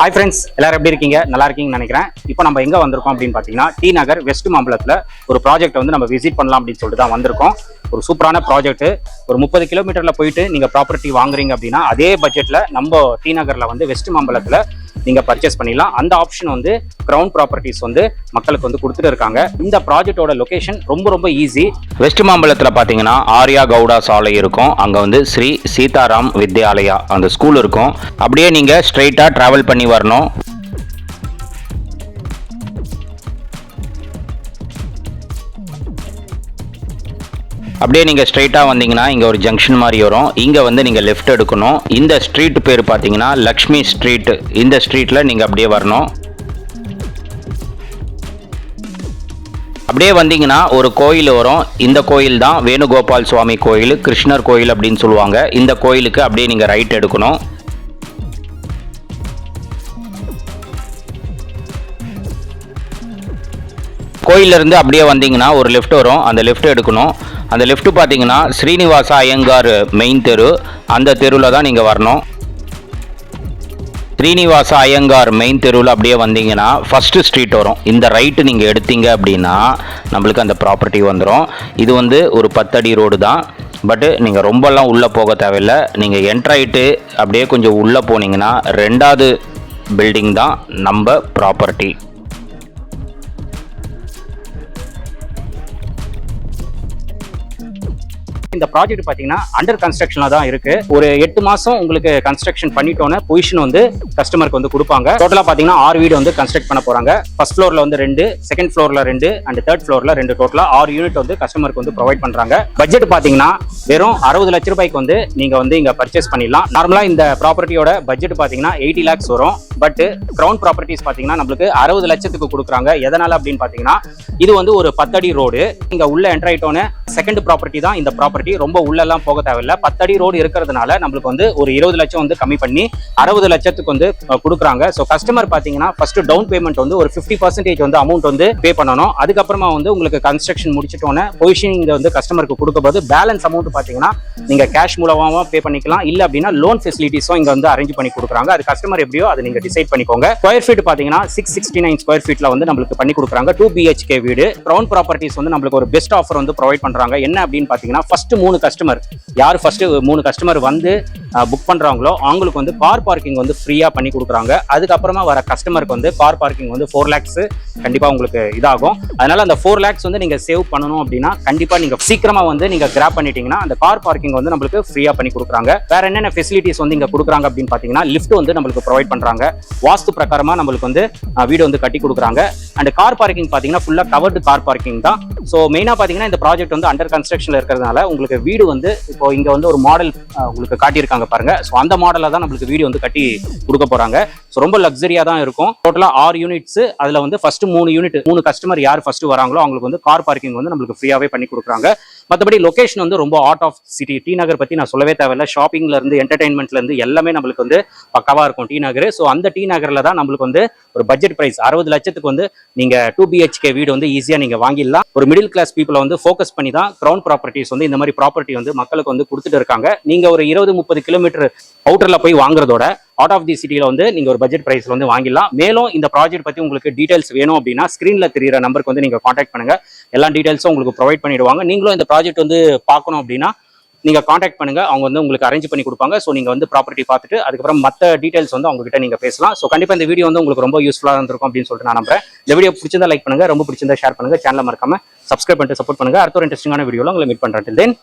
Hi friends எல்லாரும் எப்படி இருக்கீங்க? நல்லா இருக்கீங்கன்னு நினைக்கிறேன். இப்போ நம்ம எங்கே வந்திருக்கோம் அப்படின்னு பார்த்தீங்கன்னா டி நகர் வெஸ்ட் மாம்பலத்தில் ஒரு ப்ராஜெக்ட் வந்து நம்ம விசிட் பண்ணலாம் அப்படின்னு சொல்லிட்டு தான் வந்திருக்கோம். ஒரு சூப்பரான ப்ராஜெக்ட் ஒரு முப்பது கிலோமீட்டரில் போயிட்டு நீங்கள் ப்ராப்பர்ட்டி வாங்குறீங்க அப்படின்னா அதே பட்ஜெட்டில் நம்ம டி நகரில் வந்து வெஸ்ட் மாம்பலத்தில் நீங்கள் பர்ச்சேஸ் பண்ணிடலாம். அந்த ஆப்ஷன் வந்து கிரவுண்ட் ப்ராப்பர்ட்டிஸ் வந்து மக்களுக்கு வந்து கொடுத்துட்டு இருக்காங்க. இந்த ப்ராஜெக்டோட லொக்கேஷன் ரொம்ப ரொம்ப ஈஸி வெஸ்ட் மாம்பலத்தில் பார்த்தீங்கன்னா ஆர்யா கவுடா சாலை இருக்கும். அங்கே வந்து ஸ்ரீ சீதாராம் வித்யாலயா அந்த ஸ்கூல் இருக்கும். அப்படியே நீங்கள் ஸ்ட்ரெயிட்டாக ட்ராவல் பண்ணி வரணும். அப்படியே நீங்கள் ஸ்ட்ரைட்டாக வந்தீங்கன்னா இங்கே ஒரு ஜங்ஷன் மாதிரி வரும். இங்கே வந்து நீங்கள் லெஃப்ட் எடுக்கணும். இந்த ஸ்ட்ரீட் பேர் பார்த்தீங்கன்னா லக்ஷ்மி ஸ்ட்ரீட் இந்த ஸ்ட்ரீட்டில் நீங்கள் அப்படியே வரணும். அப்படியே வந்தீங்கன்னா ஒரு கோயில் வரும். இந்த கோயில் தான் வேணுகோபால் சுவாமி கோயில் கிருஷ்ணர் கோயில் அப்படின்னு சொல்லுவாங்க. இந்த கோயிலுக்கு அப்படியே நீங்கள் ரைட் எடுக்கணும். கோயில்ல இருந்து அப்படியே வந்தீங்கன்னா ஒரு லெஃப்ட் வரும். அந்த லெஃப்ட் எடுக்கணும். அந்த லெஃப்ட் பார்த்தீங்கன்னா ஸ்ரீனிவாச ஐயங்கார் மெயின் தெரு. அந்த தெருவில் தான் நீங்கள் வரணும். ஸ்ரீனிவாச ஐயங்கார் மெயின் தெருவில் அப்படியே வந்தீங்கன்னா ஃபஸ்ட்டு ஸ்ட்ரீட் வரும். இந்த ரைட்டு நீங்கள் எடுத்தீங்க அப்படின்னா நம்மளுக்கு அந்த ப்ராப்பர்ட்டி வந்துடும் இது வந்து ஒரு பத்தடி ரோடு தான். பட்டு நீங்கள் ரொம்பலாம் உள்ளே போக தேவையில்லை. நீங்கள் என்ட்ராயிட்டு அப்படியே கொஞ்சம் உள்ளே போனீங்கன்னா ரெண்டாவது பில்டிங் தான் நம்ம ப்ராப்பர்ட்டி இந்த ப்ராஜெக்ட் பாத்தீங்கன்னா அண்டர் கன்ஸ்ட்ரக்ஷன்ல தான் இருக்கு. ஒரு எட்டு மாசம் உங்களுக்கு கன்ஸ்ட்ரக்ஷன் பண்ணிட்டோன்னு பொசிஷன் வந்து கஸ்டமருக்கு வந்து கொடுப்பாங்க. டோட்டலா பாத்தீங்கன்னா ஆறு வீடு வந்து கன்ஸ்ட்ரக்ட் பண்ண போறாங்க. ஃபர்ஸ்ட் ஃப்ளோர்ல வந்து ரெண்டு செகண்ட் ஃப்ளோர்ல ரெண்டு அண்ட் தேர்ட் ஃப்ளோர்ல ரெண்டு டோட்டலா ஆறு யூனிட் வந்து கஸ்டமருக்கு வந்து ப்ரொவைட் பண்றாங்க. பட்ஜெட் பாத்தீங்கன்னா வெறும் அறுபது லட்ச ரூபாய்க்கு வந்து நீங்க வந்து இங்க பர்ச்சேஸ் பண்ணிடலாம். நார்மலா இந்த ப்ராப்பர்ட்டியோட பட்ஜெட் பாத்தீங்கன்னா எயிட்டி லேக்ஸ் வரும். பட் கிரவுண்ட் ப்ராப்பர்ட்டிஸ் பாத்தீங்கன்னா நம்மளுக்கு அறுபது லட்சத்துக்கு கொடுக்குறாங்க. எதனால அப்படின்னு பாத்தீங்கன்னா இது வந்து ஒரு பத்தடி ரோடு இங்க உள்ள என்ட்ராயிட்டோன்னு செகண்ட் ப்ராப்பர்ட்டி தான் இந்த ப்ராப்பர்ட்டி ரொம்ப உள்ளெல்லாம் போக தேவையில்ல. பத்தடி ரோடு இருக்கிறதுனால நம்மளுக்கு வந்து ஒரு இருபது லட்சம் வந்து கம்மி பண்ணி அறுபது லட்சத்துக்கு வந்து கொடுக்குறாங்க. ஸோ கஸ்டமர் பார்த்தீங்கன்னா ஃபர்ஸ்ட் டவுன் பேமெண்ட் வந்து ஒரு ஃபிஃப்டி பர்சன்டேஜ் வந்து அமௌண்ட் வந்து பே பண்ணணும். அதுக்கப்புறமா வந்து உங்களுக்கு கன்ஸ்ட்ரக்ஷன் முடிச்சிட்டோன்னே பொசிஷனிங் வந்து கஸ்டமருக்கு கொடுக்கும்போது பேலன்ஸ் அமௌண்ட் பார்த்தீங்கன்னா நீங்கள் கேஷ் மூலமாகவும் பே பண்ணிக்கலாம். இல்லை அப்படின்னா லோன் ஃபெசிலிட்டிஸும் இங்கே வந்து அரேஞ்ச் பண்ணி கொடுக்குறாங்க. அது கஸ்டமர் எப்படியோ அதை நீங்கள் டிசைட் பண்ணிக்கோங்க. ஸ்கொயர் ஃபீட் பார்த்தீங்கன்னா சிக்ஸ் சிக்ஸ்டி நைன் ஸ்கொயர் ஃபீட்ல வந்து நம்மளுக்கு பண்ணி கொடுக்குறாங்க. டூ பிஹெச்கே வீடு. கிரவுண்ட் ப்ராப்பர்ட்டிஸ் வந்து நம்மளுக்கு ஒரு பெஸ்ட் ஆஃபர் வந்து ப்ரொவைட் பண்ணுறாங்க என்ன அப்படின்னு பார்த்தீங்கன்னா ஃபர்ஸ்ட் மூணு கஸ்டமர் யார் ஃபஸ்ட்டு மூணு கஸ்டமர் வந்து புக் பண்ணுறவங்களோ அவங்களுக்கு வந்து கார் பார்க்கிங் வந்து ஃப்ரீயாக பண்ணி கொடுக்குறாங்க. அதுக்கப்புறமா வர கஸ்டமருக்கு வந்து கார் பார்க்கிங் வந்து ஃபோர் லேக்ஸ் கண்டிப்பாக உங்களுக்கு இதாகும். அதனால் அந்த ஃபோர் லேக்ஸ் வந்து நீங்கள் சேவ் பண்ணணும் அப்படின்னா கண்டிப்பாக நீங்கள் சீக்கிரமாக வந்து நீங்கள் கிராப் பண்ணிட்டீங்கன்னா அந்த கார் பார்க்கிங் வந்து நம்மளுக்கு ஃப்ரீயாக பண்ணி கொடுக்குறாங்க. வேறு என்னென்ன ஃபெசிலிட்டிஸ் வந்து இங்கே கொடுக்குறாங்க அப்படின்னு பார்த்தீங்கன்னா லிஃப்ட் வந்து நம்மளுக்கு ப்ரொவைட் பண்ணுறாங்க வாஸ்து பிரகாரமாக நம்மளுக்கு வந்து வீடு வந்து கட்டி கொடுக்குறாங்க. அண்ட் கார் பார்க்கிங் பார்த்தீங்கன்னா ஃபுல்லாக கவர்டு கார் பார்க்கிங் தான். ஸோ மெயினாக பார்த்தீங்கன்னா இந்த ப்ராஜெக்ட் வந்து அண்டர் கன்ஸ்ட்ரக்ஷனில் இருக்கிறதுனால உங்களுக்கு வீடு வந்து இப்போ இங்கே வந்து ஒரு மாடல் உங்களுக்கு காட்டியிருக்காங்க. பாருங்க. ஸோ அந்த மாடலில் தான் நம்மளுக்கு வீடு வந்து கட்டி கொடுக்க போறாங்க. ஸோ ரொம்ப லக்ஸரியாக தான் இருக்கும். டோட்டலாக ஆறு யூனிட்ஸ் அதில் வந்து ஃபர்ஸ்ட் மூணு யூனிட் மூணு கஸ்டமர் யார் ஃபர்ஸ்ட் வராங்களோ அவங்களுக்கு வந்து கார் பார்க்கிங் வந்து நம்மளுக்கு ஃப்ரீயாகவே பண்ணி கொடுக்குறாங்க. மற்றபடி லொகேஷன் வந்து ரொம்ப heart of city T Nagar பற்றி நான் சொல்லவே தேவையில்ல. ஷாப்பிங்லேருந்து இருந்து எல்லாமே நம்மளுக்கு வந்து பக்காவாக இருக்கும் டி நகர். ஸோ அந்த டி நகரில் தான் நம்மளுக்கு வந்து ஒரு பட்ஜெட் பிரைஸ் அறுபது லட்சத்துக்கு வந்து நீங்க டூ பிஹெச்கே வீடு வந்து ஈஸியா நீங்க வாங்கிடலாம். ஒரு மிடில் கிளாஸ் பீப்புளை வந்து ஃபோக்கஸ் பண்ணி தான் கிரவுண்ட் ப்ராப்பர்ட்டிஸ் வந்து இந்த மாதிரி ப்ராப்பர்ட்டி வந்து மக்களுக்கு வந்து கொடுத்துட்டு இருக்காங்க. நீங்க ஒரு இருபது முப்பது கிலோமீட்டர் அவுட்டர்ல போய் வாங்குறதோட அவுட் ஆஃப் தி சிட்டியில் வந்து நீங்கள் ஒரு பட்ஜெட் பிரைஸ்ல வந்து வாங்கிடலாம். மேலும் இந்த ப்ராஜெக்ட் பற்றி உங்களுக்கு டீடைல்ஸ் வேணும் அப்படின்னா ஸ்க்ரீனில் தெரியிற நம்பருக்கு வந்து நீங்கள் காண்டாக்ட் பண்ணுங்கள் எல்லா டீடைல்ஸும் உங்களுக்கு ப்ரொவைட் பண்ணிடுவாங்க. நீங்களும் இந்த ப்ராஜெக்ட் வந்து பார்க்கணும் அப்படின்னா நீங்கள் காண்டாக்ட் பண்ணுங்க. அவங்க வந்து உங்களுக்கு அரேஞ்ச் பண்ணி கொடுப்பாங்க. ஸோ நீங்கள் வந்து ப்ராப்பர்ட்டி பார்த்துட்டு அதுக்கப்புறம் மற்ற டீட்டெயில்ஸ் வந்து அவங்ககிட்ட நீங்கள் பேசலாம். ஸோ கண்டிப்பாக இந்த வீடியோ வந்து உங்களுக்கு ரொம்ப யூஸ்ஃபுல்லாக இருந்திருக்கும் அப்படின்னு சொல்லிட்டு நான் நம்புறேன். இந்த வீடியோ பிடிச்சிருந்தா லைக் பண்ணுங்கள் ரொம்ப பிடிச்சிருந்தா ஷேர் பண்ணுங்கள் சேனலில் மறக்காம சப்ஸ்கிரைப் பண்ணிட்டு சப்போர்ட் பண்ணுங்க. அடுத்த ஒரு இன்ட்ரெஸ்டிங்கான வீடியோவில் உங்களை மீட் பண்ணுறேன் தென்